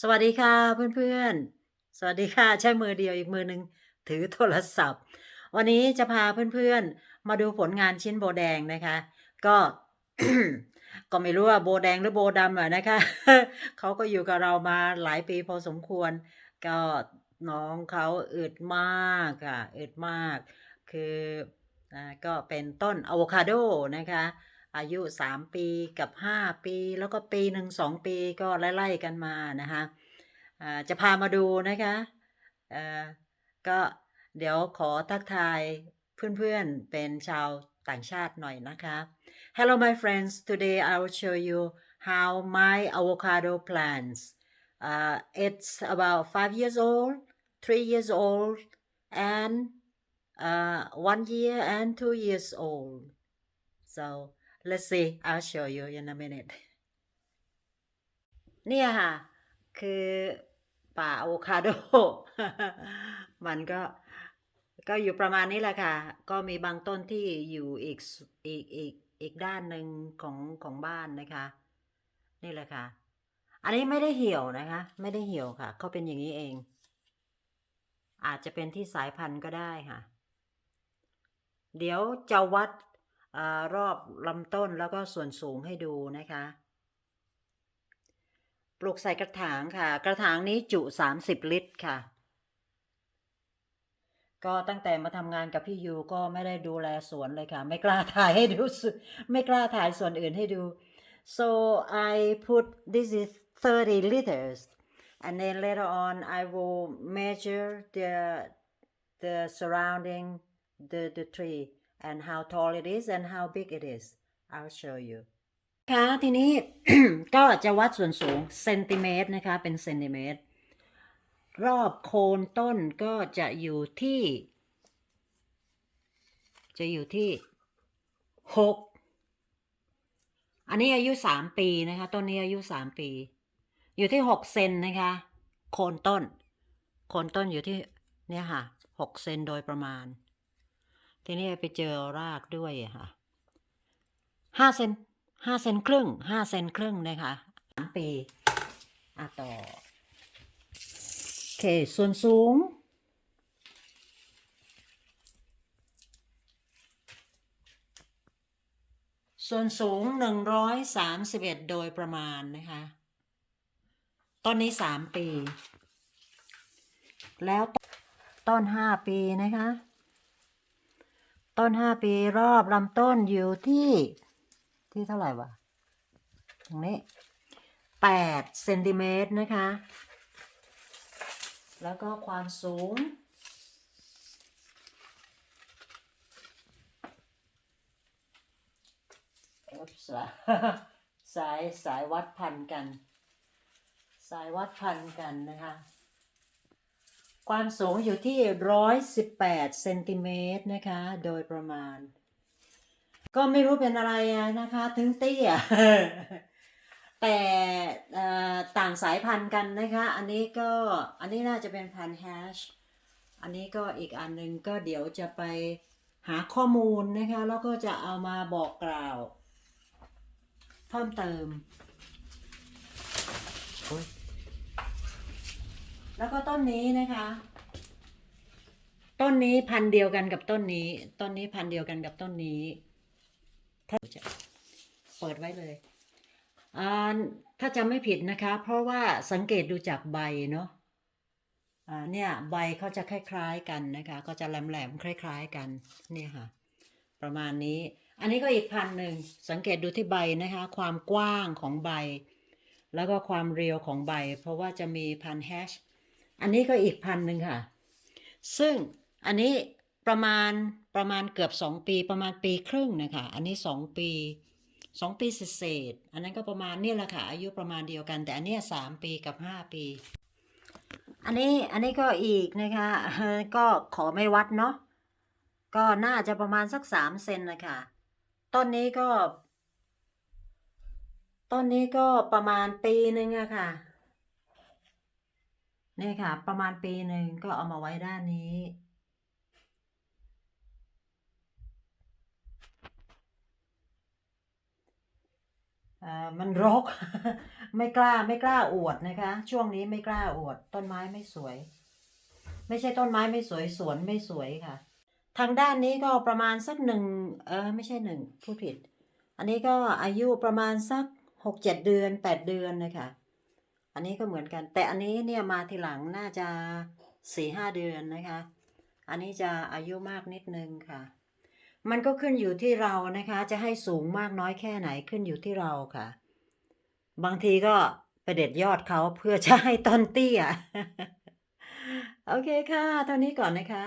สวัสดีค่ะเพื่อนๆ สวัสดีค่ะ ใช้มือเดียวอีกมือหนึ่งถือโทรศัพท์ วันนี้จะพาเพื่อนๆ มาดูผลงานชิ้นโบแดงนะคะ ก็ก็ไม่รู้ว่าโบแดงหรือโบดำอะนะคะเขาก็อยู่กับเรามาหลายปีพอสมควร ก็น้องเขาอึดมากค่ะอึดมาก คือก็เป็นต้นอะโวคาโดนะคะ อายุ 3 ปีกับ 5 ปี แล้วก็ปีหนึ่ง2ปีก็ไล่ๆกันมานะคะจะพามาดูนะคะก็เดี๋ยวขอทักทายเพื่อนๆเป็นชาวต่างชาติหน่อยนะคะ Hello my friends today I will show you how my avocado plants uh, it's about 5 years old 3 years old and uh, 1 year and 2 years old so let's see I'll show you in a minute เนี่ยค่ะ คือป่าอะโวคาโด มันก็ ก็อยู่ประมาณนี้แหละค่ะ ก็มีบางต้นที่อยู่อีกอีกอีกอีกด้านหนึ่งของของบ้านนะคะ นี่แหละค่ะ อันนี้ไม่ได้เหี่ยวนะคะ ไม่ได้เหี่ยวค่ะ เขาเป็นอย่างนี้เอง อาจจะเป็นที่สายพันธุ์ก็ได้ค่ะ เดี๋ยวจะวัด รอบลำต้นแล้วก็ส่วนสูงให้ดูนะคะ ปลูกใส่กระถางค่ะ กระถางนี้จุ 30 ลิตรค่ะ ก็ตั้งแต่มาทำงานกับพี่ยูก็ไม่ได้ดูแลสวนเลยค่ะ ไม่กล้าถ่ายให้ดู ไม่กล้าถ่ายส่วนอื่นให้ดู so I put this is 30 liters and then later on I will measure the the surrounding the the tree and how tall it is and how big it is I'll show you ค่ะทีนี้ ก็จะวัดส่วนสูงเซนติเมตรนะคะ เป็นเซนติเมตร รอบโคนต้นก็จะอยู่ที่ จะอยู่ที่หกอันนี้อายุสามปีนะคะ ต้นนี้อายุสามปี อยู่ที่หกเซนนะคะ โคนต้น โคนต้นอยู่ที่เนี่ยค่ะหกเซนโดยประมาณ ทีนี้ไปเจอรากด้วยค่ะห้าเซนห้าเซนครึ่งห้าเซนครึ่งนะคะสามปีอะต่อโอเค ส่วนสูง ส่วนสูง131โดยประมาณนะคะต้นนี้3ปี แล้วต้น5ปีนะคะ ต้น5ปีรอบลำต้นอยู่ที่ที่เท่าไหร่วะตรงนี้8เซนติเมตรนะคะ แล้วก็ความสูงอุ๊บส์สายสายวัดพันกัน สายวัดพันกันนะคะ ความสูงอยู่ที่ร้อยสิบแปดเซนติเมตรนะคะ โดยประมาณ ก็ไม่รู้เป็นอะไรนะคะ ถึงเตี้ย แต่ต่างสายพันธุ์กันนะคะ อันนี้ก็อันนี้น่าจะเป็นพันธุ์แฮช อันนี้ก็อีกอันหนึ่งก็เดี๋ยวจะไปหาข้อมูลนะคะ แล้วก็จะเอามาบอกกล่าว เพิ่มเติมอ แล้วก็ต้นนี้นะคะ ต้นนี้พันเดียวกันกับต้นนี้ ต้นนี้พันเดียวกันกับต้นนี้ถ้าจะเปิดไว้เลยอ่าถ้าจำไม่ผิดนะคะ เพราะว่าสังเกตดูจากใบเนาะอ่าเนี่ยใบเขาจะคล้ายๆกันนะคะ ก็จะแหลมๆคล้าย ๆกันเนี่ยค่ะ ประมาณนี้ อันนี้ก็อีกพันหนึ่งสังเกตดูที่ใบนะคะ ความกว้างของใบ แล้วก็ความเรียวของใบ เพราะว่าจะมีพันแฮช อันนี้ก็อีกพันหนึ่งค่ะ ซึ่งอันนี้ประมาณประมาณเกือบสองปีประมาณปีครึ่งนะคะอันนี้สองปีสองปีเศษอันนั้นก็ประมาณนี่แหละค่ะอายุประมาณเดียวกัน แต่อันเนี้ยสามปีกับห้าปี อันนี้อันนี้ก็อีกนะคะก็ขอไม่วัดเนาะก็น่าจะประมาณสักสามเซนนะคะต้นนี้ก็ต้นนี้ก็ประมาณปีหนึ่งอะค่ะ นี่ค่ะ ประมาณปีหนึ่งก็เอามาไว้ด้านนี้อ่ามันรก ไม่กล้าไม่กล้าอวดนะคะ ช่วงนี้ไม่กล้าอวด ต้นไม้ไม่สวย ไม่ใช่ต้นไม้ไม่สวยสวนไม่สวยค่ะ ทางด้านนี้ก็ประมาณสักหนึ่งเออไม่ใช่หนึ่งพูดผิด อันนี้ก็อายุประมาณสักหกเจ็ดเดือนแปดเดือนนะคะ อันนี้ก็เหมือนกัน แต่อันนี้เนี่ยมาทีหลังน่าจะสี่ห้าเดือนนะคะ อันนี้จะอายุมากนิดนึงค่ะ มันก็ขึ้นอยู่ที่เรานะคะ จะให้สูงมากน้อยแค่ไหนขึ้นอยู่ที่เราค่ะ บางทีก็ไปเด็ดยอดเขาเพื่อจะให้ต้นเตี้ย โอเคค่ะ เท่านี้ก่อนนะคะ